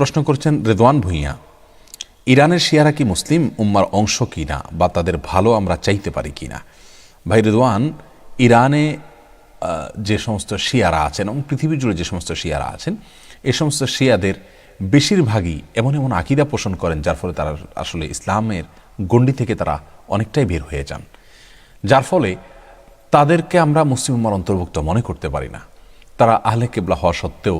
প্রশ্ন করছেন রেদওয়ান ভূঁইয়া, ইরানের শিয়ারা কি মুসলিম? উম্মার অংশ কি না? বা তাদের ভালো আমরা চাইতে পারি কি না? ভাই রেদওয়ান, ইরানে যে সমস্ত শিয়ারা আছেন এবং পৃথিবী জুড়ে যে সমস্ত শিয়ারা আছেন, এ সমস্ত শিয়াদের বেশিরভাগই এমন এমন আকিদা পোষণ করেন যার ফলে তারা আসলে ইসলামের গণ্ডি থেকে তারা অনেকটাই বের হয়ে যান। যার ফলে তাদেরকে আমরা মুসলিম উম্মার অন্তর্ভুক্ত মনে করতে পারি না। তারা আহলে কেবলা হওয়া সত্ত্বেও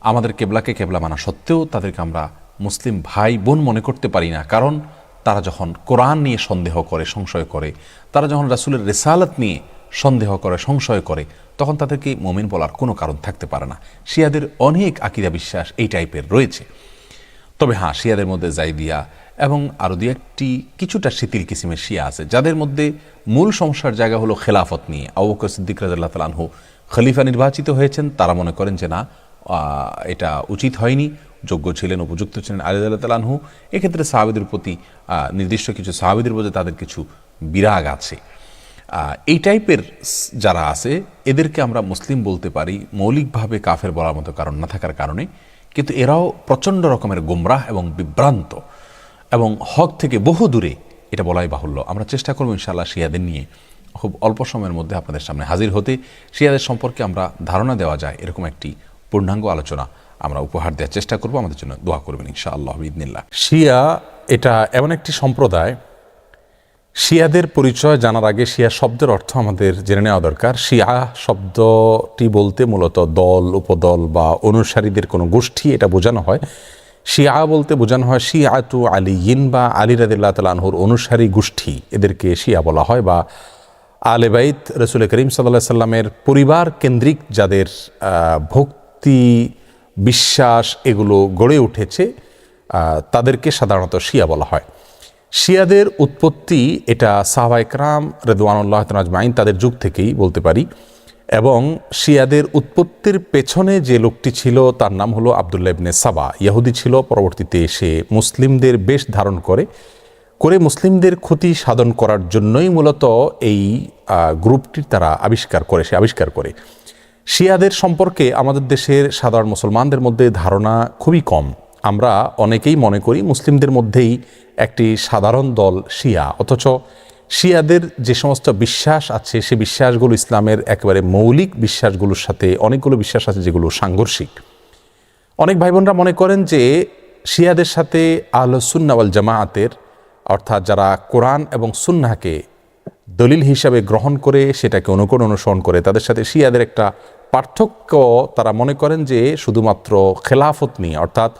আমাদের কেবলাকে কেবলা মানা সত্ত্বেও তাদেরকে আমরা মুসলিম ভাই বোন মনে করতে পারি না। কারণ তারা যখন কোরআন নিয়ে সন্দেহ করে, সংশয় করে, তারা যখন রাসুলের রেসালত নিয়ে সন্দেহ করে, সংশয় করে, তখন তাদেরকে মমিন বলার কোনো কারণ থাকতে পারে না। শিয়াদের অনেক আকিদা বিশ্বাস এই টাইপের রয়েছে। তবে হ্যাঁ শিয়াদের মধ্যে জাইদিয়া এবং আরও দু একটি, কিছুটা শিথিল কিসিমের শিয়া আছে, যাদের মধ্যে মূল সমস্যার জায়গা হলো খেলাফত নিয়ে। আবুকর সিদ্দিক রাজাল্লাহ তালানহু খলিফা নির্বাচিত হয়েছেন, তারা মনে করেন যে না এটা উচিত হয়নি। যোগ্য ছিলেন, উপযুক্ত ছিলেন আলী আল্লাহ তালানহু এক্ষেত্রে সাহাবিদের প্রতি নির্দিষ্ট কিছু সাহাবিদের প্রতি তাদের কিছু বিরাগ আছে। এই টাইপের যারা আছে, এদেরকে আমরা মুসলিম বলতে পারি, মৌলিকভাবে কাফের বলার মতো কারণ না থাকার কারণে। কিন্তু এরাও প্রচণ্ড রকমের গোমরাহ এবং বিভ্রান্ত এবং হক থেকে বহু দূরে এটা বলাই বাহুল্য। আমরা চেষ্টা করব ইনশাআল্লাহ শিয়াদের নিয়ে খুব অল্প সময়ের মধ্যে আপনাদের সামনে হাজির হতে। শিয়াদের সম্পর্কে আমরা ধারণা দেওয়া যায়, এরকম একটি পূর্ণাঙ্গ আলোচনা। আমরা উপহার দেওয়ার চেষ্টা করব আমাদের জন্য দোয়া করবেন ইনশা আল্লাহ ইদনিল্লাহ শিয়া এটা এমন একটি সম্প্রদায় শিয়াদের পরিচয় জানার আগে শিয়া শব্দের অর্থ আমাদের জেনে নেওয়া দরকার। শিয়া শব্দটি বলতে মূলত দল উপদল বা অনুসারীদের কোনো গোষ্ঠী এটা বোঝানো হয়। শিয়া বলতে বোঝানো হয় শিয়া তু আলী ইন বা আলী রাদিল্লাহ তালাহুর অনুসারী গোষ্ঠী। এদেরকে শিয়া বলা হয় বা আলেবাইত রসুল করিম সাল্লাহ সাল্লামের পরিবার কেন্দ্রিক যাদের আহ, ভক্তি বিশ্বাস এগুলো গড়ে উঠেছে তাদেরকে সাধারণত শিয়া বলা হয়। শিয়াদের উৎপত্তি এটা সাহবা একরাম রেদওয়ানুল্লাহ তাজমাইন তাদের যুগ থেকেই বলতে পারি এবং শিয়াদের উৎপত্তির পেছনে যে লোকটি ছিল তার নাম হলো আবদুল্লাহ ইবনে সাবা। ইয়াহুদি ছিল পরবর্তীতে এসে মুসলিমদের বেশ ধারণ করে। করে মুসলিমদের ক্ষতি সাধন করার জন্যই মূলত এই আহ, গ্রুপটি তারা আবিষ্কার করে সে আবিষ্কার করে। শিয়াদের সম্পর্কে আমাদের দেশের সাধারণ মুসলমানদের মধ্যে ধারণা খুবই কম। আমরা অনেকেই মনে করি মুসলিমদের মধ্যেই একটি সাধারণ দল শিয়া, অথচ শিয়াদের যে সমস্ত বিশ্বাস আছে, সে বিশ্বাসগুলো ইসলামের একেবারে মৌলিক বিশ্বাসগুলোর সাথে অনেকগুলো বিশ্বাস আছে যেগুলো সাংঘর্ষিক। অনেক ভাই বোনরা মনে করেন যে শিয়াদের সাথে আল সুন্নাওয়াল জামায়াতের অর্থাৎ যারা কোরআন এবং সুন্নাহকে দলিল হিসাবে গ্রহণ করে সেটাকে অনুকরণ অনুসরণ করে। তাদের সাথে শিয়াদের একটা পার্থক্য তারা মনে করেন যে শুধুমাত্র খেলাফত নিয়ে, অর্থাৎ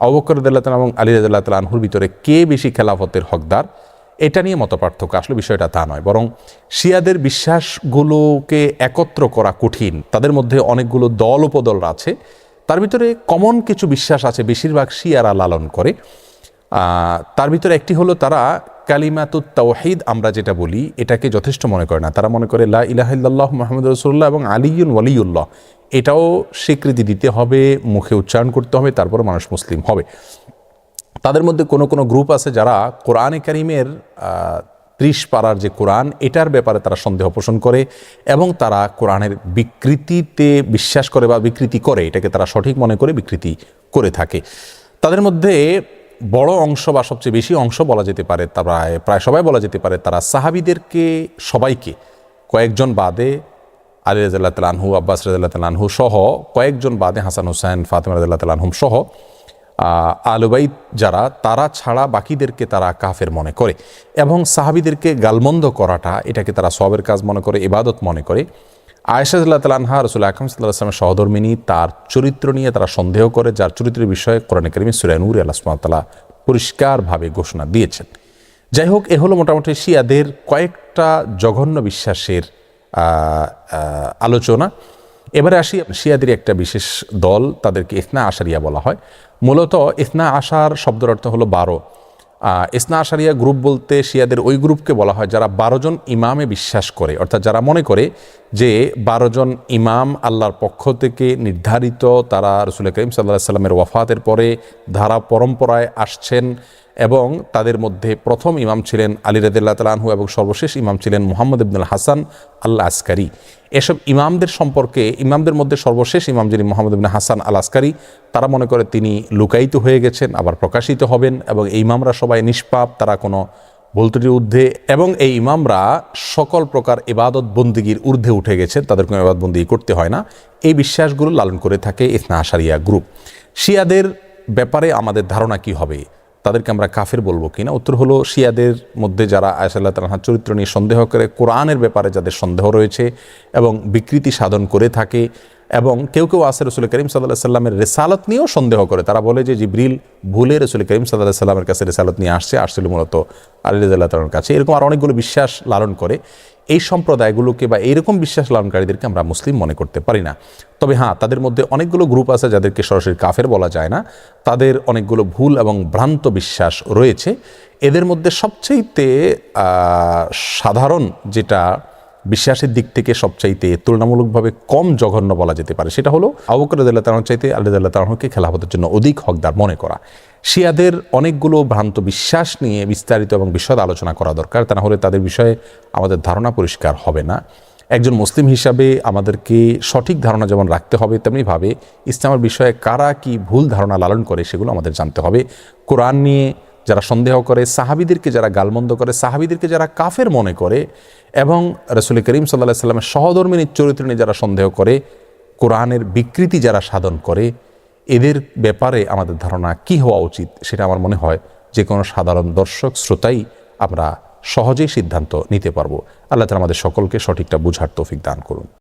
অবকর রাদিয়াল্লাহু এবং আলী তাআলা আনহুর ভিতরে কে বেশি খেলাফতের হকদার, এটা নিয়ে মত পার্থক্য আসলে বিষয়টা তা নয়, বরং শিয়াদের বিশ্বাসগুলোকে একত্র করা কঠিন। তাদের মধ্যে অনেকগুলো দল উপদল আছে, তার ভিতরে কমন কিছু বিশ্বাস আছে, বেশিরভাগ শিয়ারা লালন করে। তার ভিতরে একটি হলো তারা কালিমাতুত তাওহিদ, আমরা যেটা বলি, এটাকে যথেষ্ট মনে করে না। তারা মনে করে লা ইলাহিল্লাহ মোহাম্মদ রসুল্লাহ এবং আলিউন ওয়ালিউল্লাহ এটাও স্বীকৃতি দিতে হবে, মুখে উচ্চারণ করতে হবে তারপর মানুষ মুসলিম হবে। তাদের মধ্যে কোনো কোনো গ্রুপ আছে যারা কোরআনে কারিমের ত্রিশ পাড়ার যে কোরআন, এটার ব্যাপারে তারা সন্দেহ পোষণ করে এবং তারা কোরআনের বিকৃতিতে বিশ্বাস করে বা বিকৃতি করে, এটাকে তারা সঠিক মনে করে বিকৃতি করে থাকে। তাদের মধ্যে বড় অংশ বা সবচেয়ে বেশি অংশ বলা যেতে পারে প্রায় প্রায় সবাই বলা যেতে পারে তারা সাহাবিদেরকে সবাইকে কয়েকজন বাদে আলী রাজাল্লাহ তালানহু আব্বাস রাজাল্লাহ তালানহু সহ কয়েকজন বাদে হাসান হুসাইন ফাতেমা রাজাল্লাহ তালানহুম সহ আহ, আলুবাইদ যারা তারা ছাড়া বাকিদেরকে তারা কাফের মনে করে এবং সাহাবিদেরকে গালমন্দ করাটা এটাকে তারা সবের কাজ মনে করে ইবাদত মনে করে। আয়েশাদুল্লাহ তালানহা রসুল আকরম সাল্লাহ আসলামের সহধর্মিনী তার চরিত্র নিয়ে তারা সন্দেহ করে, যার চরিত্রের বিষয়ে কোরআন করিমি সুরানুর আল্লাহ সুমাতালা পরিষ্কারভাবে ঘোষণা দিয়েছেন। যাই হোক, এ হলো মোটামুটি শিয়াদের কয়েকটা জঘন্য বিশ্বাসের আলোচনা। এবারে আসি শিয়াদের একটা বিশেষ দল, তাদেরকে ইসনা আশারিয়া বলা হয়। মূলত ইসনা আশার শব্দের অর্থ হলো বারো। ইসনা আশারিয়া গ্রুপ বলতে শিয়াদের ওই গ্রুপকে বলা হয় যারা বারো জন ইমামে বিশ্বাস করে। অর্থাৎ যারা মনে করে যে বারো জন ইমাম আল্লাহর পক্ষ থেকে নির্ধারিত, তারা রসুল করিম সাল্লাহ সাল্লামের ওয়াফাতের পরে ধারা পরম্পরায় আসছেন এবং তাদের মধ্যে প্রথম ইমাম ছিলেন আলী রাদিল্লাহ তালাহু এবং সর্বশেষ ইমাম ছিলেন মুহাম্মদ ইবনুল হাসান আল্লাহ আসকারি এসব ইমামদের সম্পর্কে, ইমামদের মধ্যে সর্বশেষ ইমাম যিনি মোহাম্মদ ইবনে হাসান আল আসকারি তারা মনে করে তিনি লুকায়িত হয়ে গেছেন, আবার প্রকাশিত হবেন এবং এই ইমামরা সবাই নিষ্পাপ, তারা কোনো ভুলত্রুটির ঊর্ধ্বে এবং এই ইমামরা সকল প্রকার ইবাদত বন্দিগির ঊর্ধ্বে উঠে গেছেন, তাদের কোনো ইবাদত বন্দিগি করতে হয় না। এই বিশ্বাসগুলো লালন করে থাকে ইসনা আশারিয়া গ্রুপ। শিয়াদের ব্যাপারে আমাদের ধারণা কি হবে? তাদেরকে আমরা কাফের বলব কিনা? উত্তর হলো, শিয়াদের মধ্যে যারা আয়সাল্লাহ তালাহার চরিত্র নিয়ে সন্দেহ করে, কোরআনের ব্যাপারে যাদের সন্দেহ রয়েছে এবং বিকৃতি সাধন করে থাকে এবং কেউ কেউ আসে রসুল করিম সাল্লাহ সাল্লামের রেসালত নিয়েও সন্দেহ করে। তারা বলে যে জিব্রিল ভুলে রসুল করিম সাল্লাহ সাল্লামের কাছে রেসালত নিয়ে আসছে, আসছিল মূলত আলী রাজাল্লাহ তালার কাছে। এরকম আর অনেকগুলো বিশ্বাস লালন করে। এই সম্প্রদায়গুলোকে বা এইরকম বিশ্বাস লালনকারীদেরকে আমরা মুসলিম মনে করতে পারি না। তবে হ্যাঁ তাদের মধ্যে অনেকগুলো গ্রুপ আছে যাদেরকে সরাসরি কাফের বলা যায় না। তাদের অনেকগুলো ভুল এবং ভ্রান্ত বিশ্বাস রয়েছে। এদের মধ্যে সবচেয়েতে সাধারণ যেটা বিশ্বাসের দিক থেকে সবচাইতে তুলনামূলকভাবে কম জঘন্য বলা যেতে পারে, সেটা হলো আবুকর আদাল্লাহ তালাহ চাইতে আল্লাহ তালাহকে খেলাফতের জন্য অধিক হকদার মনে করা। শিয়াদের অনেকগুলো ভ্রান্ত বিশ্বাস নিয়ে বিস্তারিত এবং বিশদ আলোচনা করা দরকার, তা হলে তাদের বিষয়ে আমাদের ধারণা পরিষ্কার হবে না। একজন মুসলিম হিসাবে আমাদেরকে সঠিক ধারণা যেমন রাখতে হবে, তেমনিভাবে ইসলামের বিষয়ে কারা কি ভুল ধারণা লালন করে সেগুলো আমাদের জানতে হবে। কোরআন নিয়ে যারা সন্দেহ করে, সাহাবিদেরকে যারা গালমন্দ করে, সাহাবিদেরকে যারা কাফের মনে করে এবং রসুল করিম সাল্লাহ সাল্লামের সহধর্মিনীর চরিত্র নিয়ে যারা সন্দেহ করে, কোরআনের বিকৃতি যারা সাধন করে, এদের ব্যাপারে আমাদের ধারণা কি হওয়া উচিত সেটা আমার মনে হয় যে কোনো সাধারণ দর্শক, শ্রোতাই আমরা সহজেই সিদ্ধান্ত নিতে পারব। আল্লাহ তালা আমাদের সকলকে সঠিকটা বুঝার তৌফিক দান করুন।